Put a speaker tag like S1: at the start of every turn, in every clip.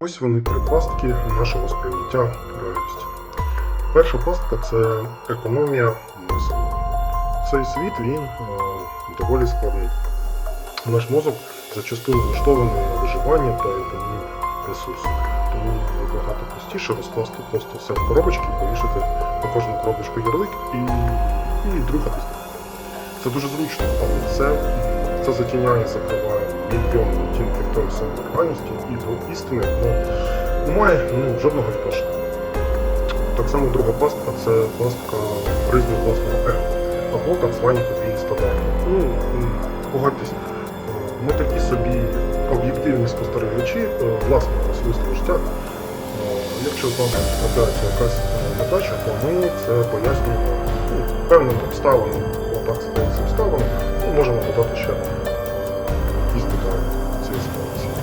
S1: Ось вони три пастки нашого сприйняття реальності. Перша пастка це економія мислення. Цей світ він е, доволі складний. Наш мозок зачастую влаштований на виживання та економію ресурсів. Тому набагато простіше розкласти просто все в коробочки, повішати на кожну коробочку ярлик і, і рухатись. Це дуже зручно, але це, це затіняє, закриває мільйон реальності і до істини ну, немає ну, жодного відношення. Так само друга пастка це пастка призму власного его, або так звані подвійні стандарти. Ну, погодьтесь, е, ми такі собі об'єктивні спостерігачі е, власного особистого життя. Е, Якщо з вами трапляється якась недача, то ми це пояснюємо ну, певним обставинам, отак склалися обставини, ну, можемо додати ще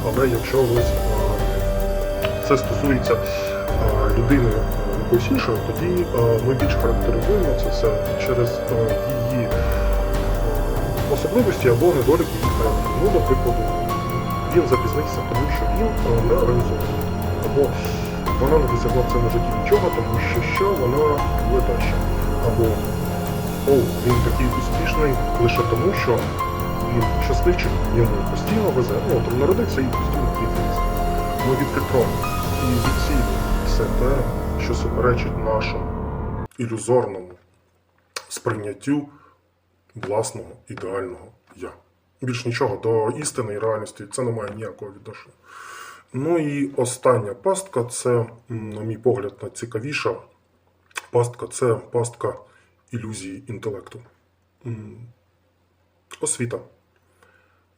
S1: Але якщо ось е, це стосується е, людини якоїсь іншої, тоді е, ми більш характеризуємо це все через її особливості або недоліки її характеру. Ну, до прикладу, він запізнився, тому що він не організований. Або вона не досягла в цьому житті нічого, тому що що вона летаща. Або о, він такий успішний лише тому, що він щасливчик, йому постійно везе. Ну, от народився і постійно квітається. Ми відфільтровуємо і відсіємо все те, що суперечить нашому ілюзорному сприйняттю власного ідеального я. Більш нічого до істини і реальності це не має ніякого відношення. Ну і остання пастка це, на мій погляд, найцікавіша пастка це пастка ілюзії інтелекту. Освіта,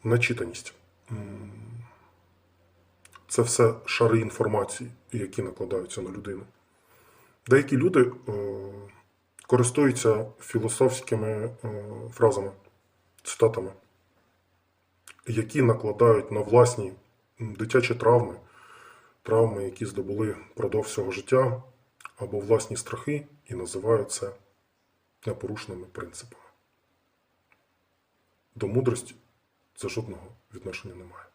S1: начитаність. Це все шари інформації, які накладаються на людину. Деякі люди е, користуються філософськими е, фразами, цитатами, які накладають на власні дитячі травми, травми, які здобули впродовж всього життя, або власні страхи, і називають це непорушними принципами. До мудрості це жодного відношення немає.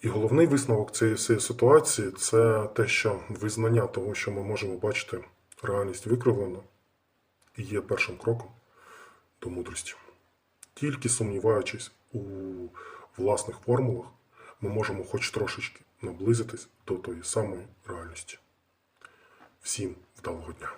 S1: І головний висновок цієї всієї ситуації це те, що визнання того, що ми можемо бачити реальність викривлено, і є першим кроком до мудрості. Тільки сумніваючись у власних формулах, ми можемо хоч трошечки наблизитись до тої самої реальності. Всім вдалого дня!